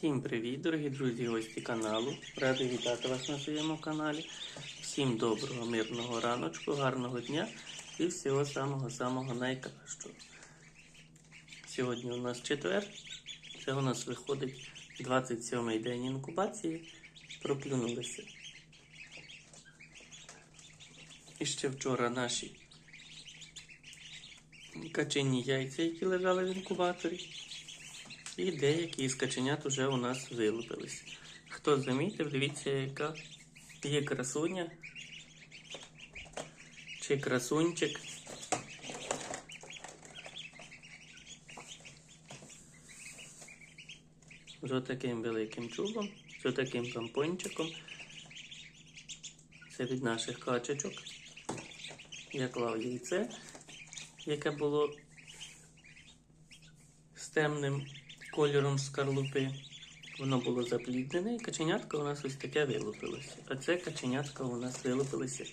Всім привіт, дорогі друзі, гості каналу. Радий вітати вас на своєму каналі. Всім доброго, мирного раночку, гарного дня і всього самого-самого найкращого. Сьогодні у нас четвер. Це у нас виходить 27-й день інкубації. Проклюнулися. І ще вчора наші качені яйця, які лежали в інкубаторі. І деякі із каченят вже у нас вилупились. Хто замітив, дивіться, яка є красуня чи красунчик. З таким великим чубом, з таким помпончиком. Це від наших качечок. Я клав яйце, яке було з темним кольором скарлупи. Воно було запліднене, і каченятка у нас ось таке вилупилося. А це каченятка у нас вилупилося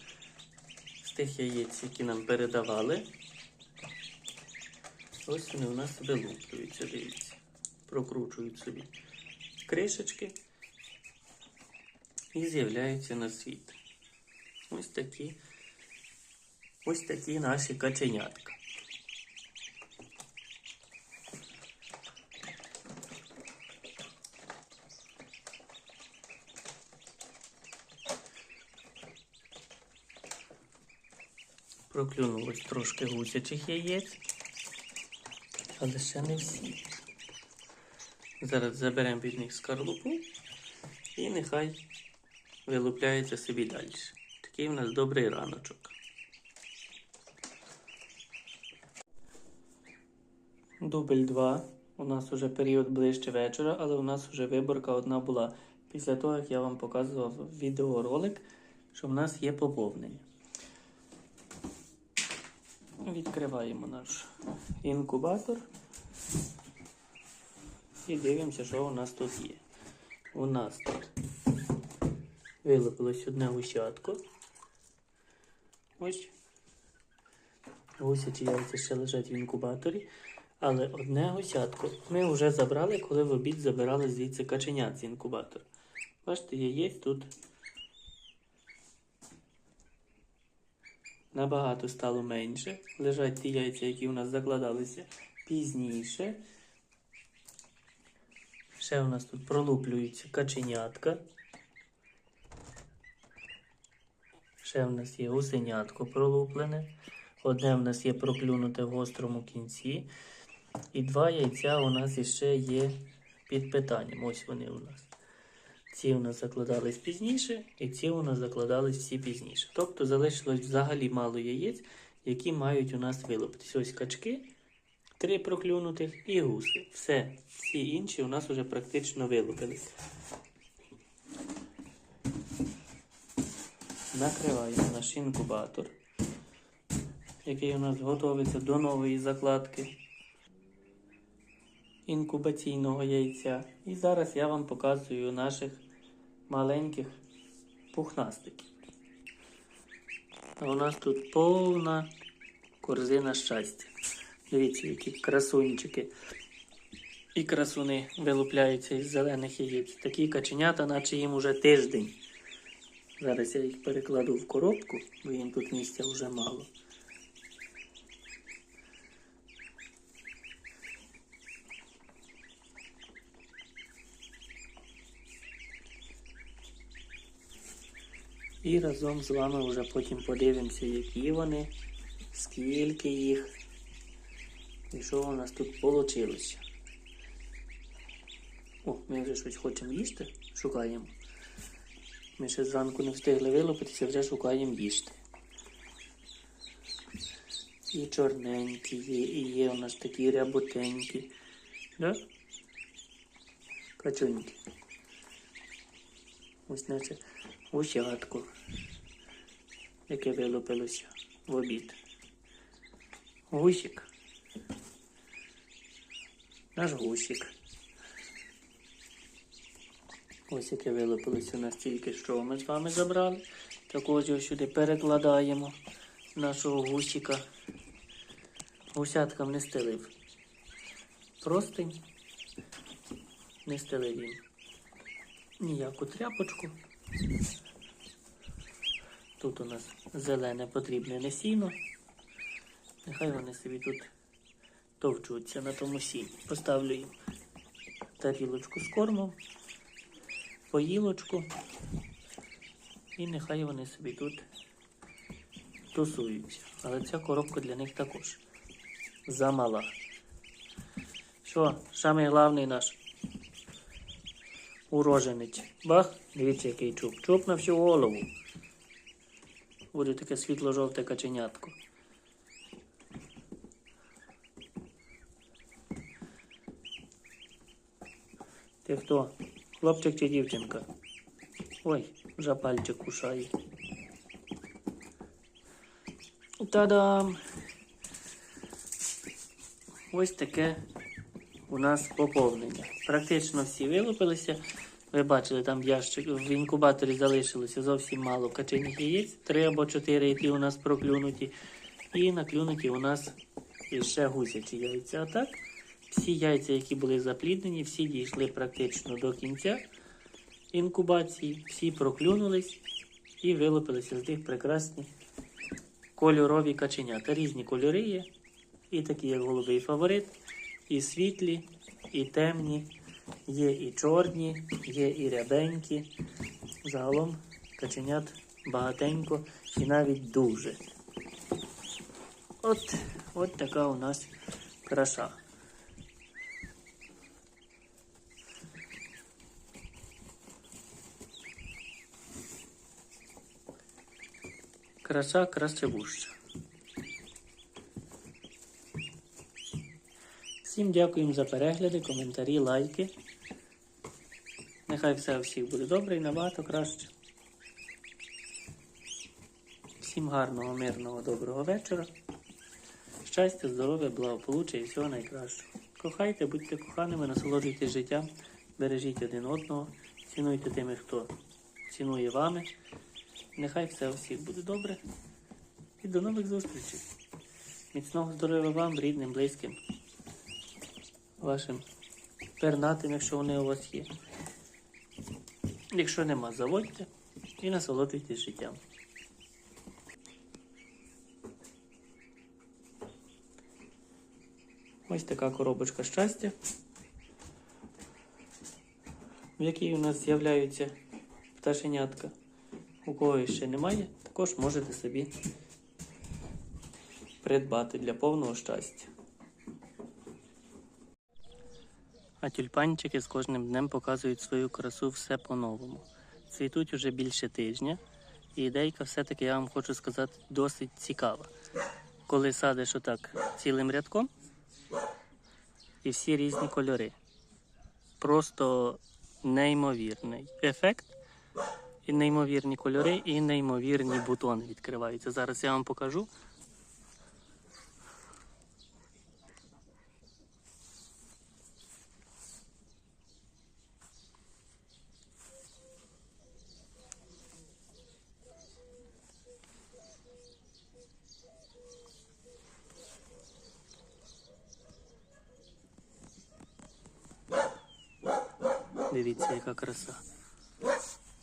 з тих яєць, які нам передавали. Ось вони у нас вилуплюються, дивіться. Прокручують собі кришечки і з'являються на світ. Ось такі, ось такі наші каченятка. Проклюнулось трошки гусячих яєць, але ще не всі. Зараз заберемо від них скорлупу і нехай вилупляється собі далі. Такий у нас добрий раночок. Дубль 2. У нас вже період ближче вечора, але у нас вже виборка одна була. Після того, як я вам показував відеоролик, що в нас є поповнення. Відкриваємо наш інкубатор і дивимося, що у нас тут є. У нас тут вилупилось одне гусятко. Ось. Гусячі яйця ще лежать в інкубаторі. Але одне гусятко ми вже забрали, коли в обід забирали звідси каченят з інкубатора. Бачите, яєць тут набагато стало менше. Лежать ті яйця, які у нас закладалися пізніше. Ще у нас тут пролуплюються каченятка. Ще в нас є гусенятко пролуплене. Одне в нас є проклюнуте в гострому кінці. І два яйця у нас іще є під питанням. Ось вони у нас. Ці у нас закладались пізніше, і ці у нас закладались всі пізніше. Тобто залишилось взагалі мало яєць, які мають у нас вилупитись. Ось качки, три проклюнутих і гуси. Все, всі інші у нас вже практично вилупились. Накриваємо наш інкубатор, який у нас готується до нової закладки інкубаційного яйця. І зараз я вам показую наших маленьких пухнастиків. А у нас тут повна корзина щастя. Дивіться, які красунчики. І красуни вилупляються із зелених яєць. Такі каченята, наче їм уже тиждень. Зараз я їх перекладу в коробку, бо їм тут місця вже мало. І разом з вами вже потім подивимося, які вони, скільки їх і що у нас тут вийшло. О, ми вже щось хочемо їсти, шукаємо. Ми ще зранку не встигли вилупитися, вже шукаємо їсти. І чорненькі є, і є у нас такі ряботенькі. Да? Качуньки. Ось наче гусятко, яке вилупилося в обід. Гусик. Наш гусик. Ось яке вилупилося настільки, що ми з вами забрали. Також його сюди перекладаємо нашого гусика. Гусяткам не стелив. Простень. не стелив їм ніяку тряпочку. Тут у нас зелене потрібне не. Нехай вони собі тут товчуться на тому сіні. Поставлю їм тарілочку з кормом, поїлочку. І нехай вони собі тут тусуються. Але ця коробка для них також замала. Що, самий головний наш уроженець. Бах, дивіться, який чуб. Чуб на всю голову. Буде таке світло-жовте каченятко. Ти хто? Хлопчик чи дівчинка? Ой, вже пальчик кушає. Та-дам! Ось таке у нас поповнення. Практично всі вилупилися. Ви бачили, там в ящик в інкубаторі залишилося зовсім мало качених яєць, три або чотири, які у нас проклюнуті. І наклюнуті у нас ще гусячі яйця. А так, всі яйця, які були запліднені, всі дійшли практично до кінця інкубації, всі проклюнулись і вилупилися з них прекрасні кольорові каченята. Різні кольори є, і такі, як голубий фаворит, і світлі, і темні, є і чорні, є і рябенькі. Загалом каченят багатенько і навіть дуже. От, от така у нас краса. Краса красивуща. Всім дякуємо за перегляди, коментарі, лайки. Нехай все у всіх буде добре і набагато краще. Всім гарного, мирного, доброго вечора. Щастя, здоров'я, благополуччя і всього найкращого. Кохайте, будьте коханими, насолоджуйтесь життям, бережіть один одного, цінуйте тими, хто цінує вами. Нехай все у всіх буде добре. І до нових зустрічей. Міцного здоров'я вам, рідним, близьким, вашим пернатим, якщо вони у вас є. Якщо нема, заводьте і насолоджуйтесь життям. Ось така коробочка щастя, в якій у нас з'являються пташенятка. У кого ще немає, також можете собі придбати для повного щастя. А тюльпанчики з кожним днем показують свою красу все по-новому. Цвітуть уже більше тижня, і ідейка все-таки, я вам хочу сказати, досить цікава. Коли садиш отак цілим рядком і всі різні кольори. Просто неймовірний ефект. І неймовірні кольори, і неймовірні бутони відкриваються. Зараз я вам покажу. Дивіться, яка краса.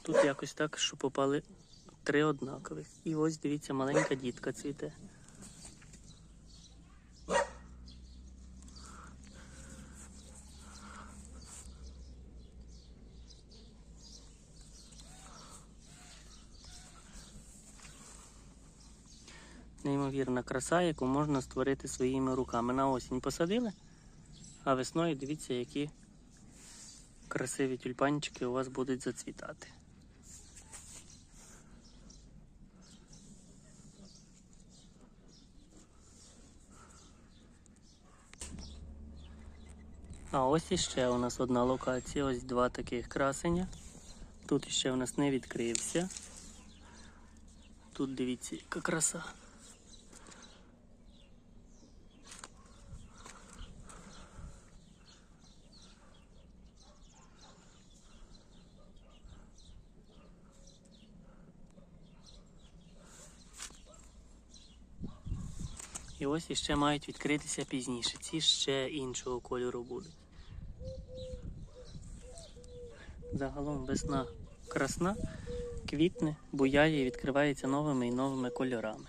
Тут якось так, що попали три однакових. І ось дивіться, маленька дітка цвіте. Неймовірна краса, яку можна створити своїми руками. На осінь посадили, а весною дивіться, які красиві тюльпанчики у вас будуть зацвітати. А ось іще у нас одна локація, ось два таких красення. Тут ще у нас не відкрився. Тут дивіться, яка краса. І ось іще мають відкритися пізніше. Ці ще іншого кольору будуть. Загалом весна красна, квітне, буяє і відкривається новими і новими кольорами.